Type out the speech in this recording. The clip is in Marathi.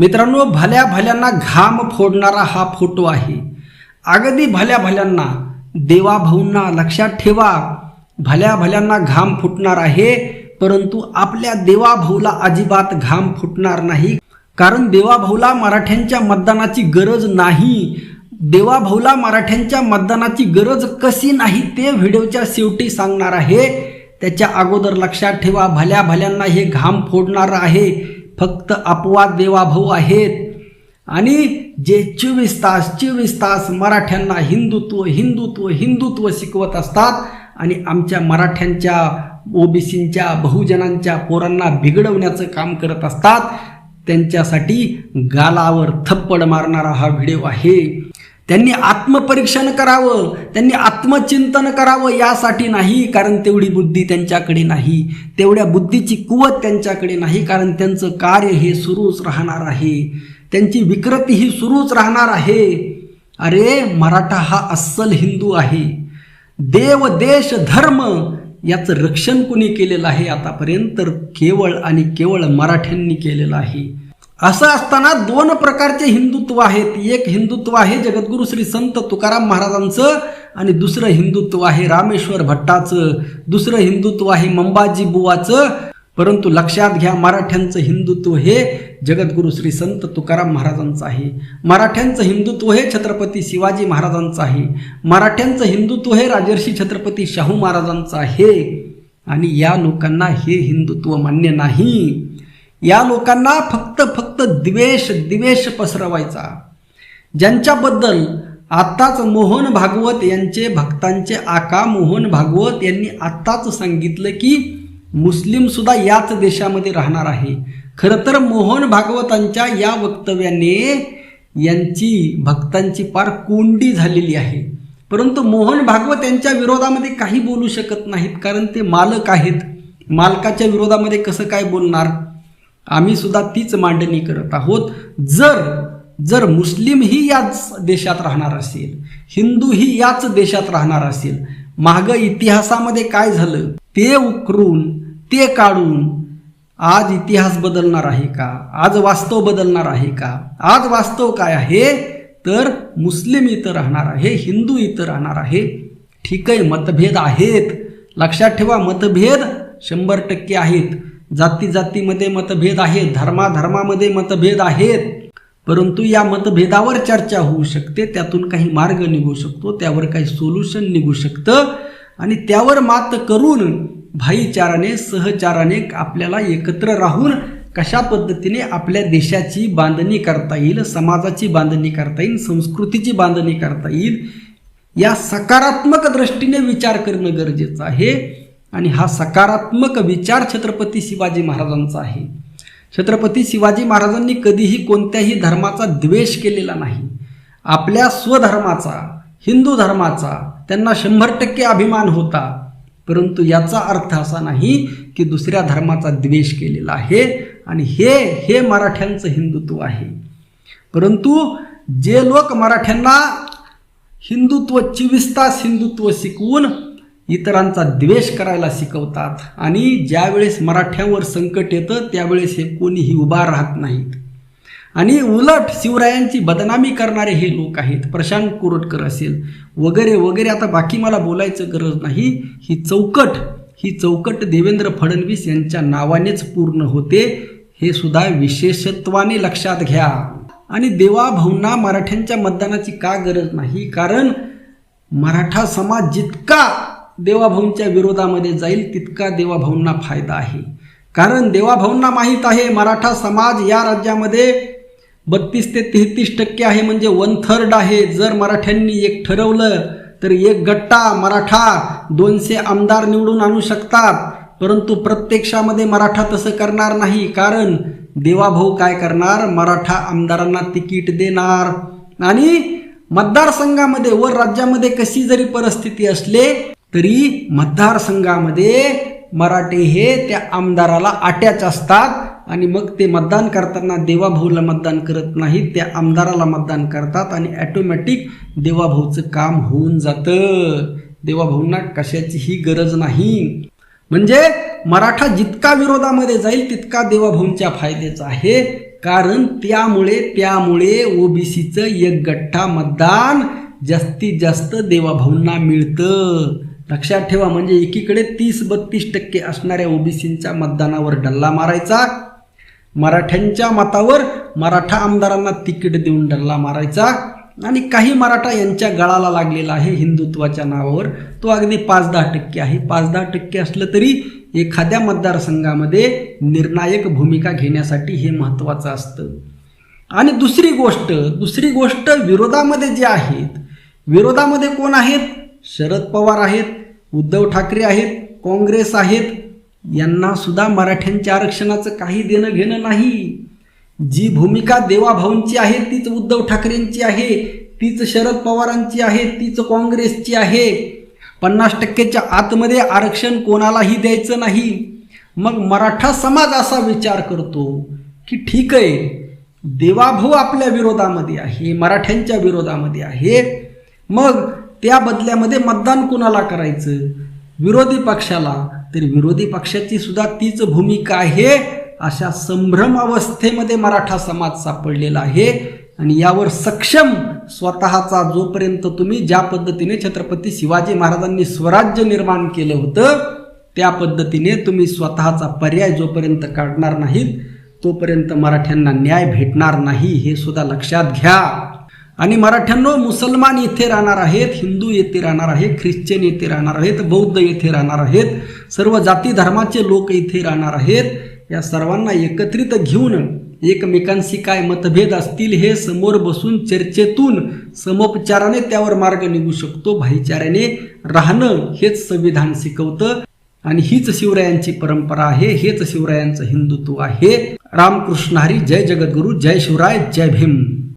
मित्रांनो भल्या भल्यांना घाम फोडणारा हा फोटो आहे. अगदी भल्या भल्यांना देवाभाऊंना लक्षात ठेवा भल्या भल्यांना घाम फुटणार आहे परंतु आपल्या देवाभाऊला अजिबात घाम फुटणार नाही. कारण देवाभाऊला मराठ्यांच्या मतदानाची गरज नाही. देवाभाऊला मराठ्यांच्या मतदानाची गरज कशी नाही ते व्हिडिओच्या शेवटी सांगणार आहे. त्याच्या अगोदर लक्षात ठेवा भल्या भल्यांना हे घाम फोडणार आहे. फक्त अपवाद देवाभाऊ आहेत. आणि जे चोवीस तास चोवीस तास मराठ्यांना हिंदुत्व हिंदुत्व हिंदुत्व शिकवत असतात आणि आमच्या मराठ्यांच्या ओबीसींच्या बहुजनांच्या पोरांना बिघडवण्याचं काम करत असतात त्यांच्यासाठी गालावर थप्पड मारणारा हा व्हिडिओ आहे. त्यांनी आत्मपरीक्षण करावं त्यांनी आत्मचिंतन करावं यासाठी नाही कारण तेवढी बुद्धी त्यांच्याकडे नाही. तेवढ्या बुद्धीची कुवत त्यांच्याकडे नाही कारण त्यांचं कार्य हे सुरूच राहणार आहे. त्यांची विकृती ही सुरूच राहणार आहे. अरे मराठा हा अस्सल हिंदू आहे. देव देश धर्म याचं रक्षण कुणी केलेलं आहे आतापर्यंत? तर केवळ आणि केवळ मराठ्यांनी केलेलं आहे. असं असताना दोन प्रकारचे हिंदुत्व आहेत. एक हिंदुत्व आहे जगद्गुरू श्री संत तुकाराम महाराजांचं आणि दुसरं हिंदुत्व आहे रामेश्वर भट्टाचं. दुसरं हिंदुत्व आहे मंबाजी बुवाचं. परंतु लक्षात घ्या मराठ्यांचं हिंदुत्व हे जगद्गुरु श्री संत तुकाराम महाराजांचं आहे. मराठ्यांचं हिंदुत्व हे छत्रपती शिवाजी महाराजांचं आहे. मराठ्यांचं हिंदुत्व हे राजर्षी छत्रपती शाहू महाराजांचं आहे. आणि या लोकांना हे हिंदुत्व मान्य नाही. या लोकांना फक्त फक्त द्वेष द्वेष पसरवायचा. ज्यांच्याबद्दल आत्ताच मोहन भागवत यांचे भक्तांचे आका मोहन भागवत यांनी आत्ताच सांगितलं की मुस्लिम सुद्धा याच देशामध्ये राहणार आहे. खरं तर मोहन भागवतांच्या या वक्तव्याने यांची भक्तांची फार कोंडी झालेली आहे. परंतु मोहन भागवत यांच्या विरोधामध्ये काही बोलू शकत नाहीत कारण ते मालक आहेत. मालकाच्या विरोधामध्ये कसं काय बोलणार? आम्ही सुद्धा तीच मांडणी करत आहोत. जर जर मुस्लिम ही याच देशात राहणार असेल हिंदू ही याच देशात राहणार असेल माग इतिहासामध्ये काय झालं? ते उकरून ते काढून आज इतिहास बदलणार आहे का? आज वास्तव बदलणार आहे का? आज वास्तव काय आहे? तर मुस्लिम इथं राहणार आहे हिंदू इथं राहणार आहे. ठीक आहे मतभेद आहेत. लक्षात ठेवा मतभेद शंभर टक्के आहेत. जाती जातीमध्ये मतभेद आहेत धर्माधर्मामध्ये मतभेद आहेत. परंतु या मतभेदावर चर्चा होऊ शकते त्यातून काही मार्ग निघू शकतो त्यावर काही सोल्युशन निघू शकतं आणि त्यावर मात करून भाईचाराने सहचाराने आपल्याला एकत्र राहून कशा पद्धतीने आपल्या देशाची बांधणी करता येईल समाजाची बांधणी करता येईल संस्कृतीची बांधणी करता येईल या सकारात्मक दृष्टीने विचार करणं गरजेचं आहे. आणि हा सकारात्मक विचार छत्रपती शिवाजी महाराजांचा आहे. छत्रपती शिवाजी महाराजांनी कधीही कोणत्याही धर्माचा द्वेष केलेला नाही. आपल्या स्वधर्माचा हिंदू धर्माचा त्यांना शंभर टक्के अभिमान होता. परंतु याचा अर्थ असा नाही की दुसऱ्या धर्माचा द्वेष केलेला आहे आणि हे हे मराठ्यांचं हिंदुत्व आहे. परंतु जे लोक मराठ्यांना हिंदुत्व चोवीस तास हिंदुत्व शिकवून इतरांचा द्वेष करायला शिकवतात. आणि ज्यावेळेस मराठ्यांवर संकट येतं त्यावेळेस हे कोणीही उभा राहत नाहीत. आणि उलट शिवरायांची बदनामी करणारे हे लोक आहेत. प्रशांत कुरटकर असेल. वगैरे वगैरे. आता बाकी मला बोलायचं गरज नाही. ही चौकट ही चौकट देवेंद्र फडणवीस यांच्या नावानेच पूर्ण होते. हे सुद्धा विशेषत्वाने लक्षात घ्या. आणि देवाभाऊंना मराठ्यांच्या मतदानाची का गरज नाही? कारण मराठा समाज जितका देवाभाऊंच्या विरोधामध्ये जाईल तितका देवाभाऊंना फायदा आहे. कारण देवाभाऊंना माहीत आहे मराठा समाज या राज्यामध्ये बत्तीस ते तेहतीस टक्के आहे म्हणजे वन थर्ड आहे. जर मराठ्यांनी एक ठरवलं तर एक गट्टा मराठा दोनशे आमदार निवडून आणू शकतात. परंतु प्रत्यक्षामध्ये मराठा तसं करणार नाही. कारण देवाभाऊ काय करणार? मराठा आमदारांना तिकीट देणार. आणि मतदारसंघामध्ये व राज्यामध्ये कशी जरी परिस्थिती असले तरी मतदारसंघामध्ये मराठे हे त्या आमदाराला अटॅच असतात आणि मग ते मतदान करताना देवाभाऊला मतदान करत नाहीत त्या आमदाराला मतदान करतात आणि ॲटोमॅटिक देवाभाऊचं काम होऊन जातं. देवाभाऊंना कशाचीही गरज नाही. म्हणजे मराठा जितका विरोधामध्ये जाईल तितका देवाभाऊंच्या फायद्याचा आहे. कारण त्यामुळे त्यामुळे ओबीसीचं एक गठ्ठा मतदान जास्तीत जास्त देवाभाऊंना मिळतं. लक्षात ठेवा म्हणजे एकीकडे तीस बत्तीस टक्के असणाऱ्या ओबीसींच्या मतदानावर डल्ला मारायचा मराठ्यांच्या मतावर मराठा आमदारांना तिकीट देऊन डल्ला मारायचा आणि काही मराठा यांच्या गळाला लागलेला आहे हिंदुत्वाच्या नावावर तो अगदी पाच दहा टक्के आहे. पाच दहा टक्के असलं तरी एखाद्या मतदारसंघामध्ये निर्णायक भूमिका घेण्यासाठी हे महत्त्वाचं असतं. आणि दुसरी गोष्ट दुसरी गोष्ट विरोधामध्ये जे आहेत विरोधामध्ये कोण आहेत? शरद पवार आहेत उद्धव ठाकरे आहेत काँग्रेस आहेत यांना सुद्धा मराठ्यांच्या आरक्षणाचं काही देणं घेणं नाही. जी भूमिका देवाभाऊंची आहे तीच उद्धव ठाकरेंची आहे तीच शरद पवारांची आहे तीच काँग्रेसची आहे. पन्नास टक्क्याच्या आतमध्ये आरक्षण कोणालाही द्यायचं नाही. मग मराठा समाज असा विचार करतो की ठीक आहे देवाभाऊ आपल्या विरोधामध्ये आहे मराठ्यांच्या विरोधामध्ये आहे. मग त्या बदल्यामध्ये मतदान कुणाला करायचं? विरोधी पक्षाला. तर विरोधी पक्षाची सुद्धा तीच भूमिका आहे अशा संभ्रम अवस्थेमध्ये मराठा समाज सापडलेला आहे. आणि यावर सक्षम स्वतःचा जोपर्यंत तुम्ही ज्या पद्धतीने छत्रपती शिवाजी महाराजांनी स्वराज्य निर्माण केलं होतं त्या पद्धतीने तुम्ही स्वतःचा पर्याय जोपर्यंत काढणार नाहीत तोपर्यंत मराठ्यांना न्याय भेटणार नाही हे सुद्धा लक्षात घ्या. आणि मराठ्यांनो मुसलमान येथे राहणार आहेत हिंदू येथे राहणार आहेत ख्रिश्चन येथे राहणार आहेत बौद्ध येथे राहणार आहेत सर्व जाती धर्माचे लोक इथे राहणार आहेत. या सर्वांना एकत्रित घेऊन एकमेकांशी काय मतभेद असतील हे समोर बसून चर्चेतून समोपचाराने त्यावर मार्ग निघू शकतो. भाईचाऱ्याने राहणं हेच संविधान शिकवतं. आणि हीच शिवरायांची परंपरा आहे हेच शिवरायांचं हिंदुत्व आहे. रामकृष्ण हरी जय जगद्गुरु जय शिवराय जय भीम.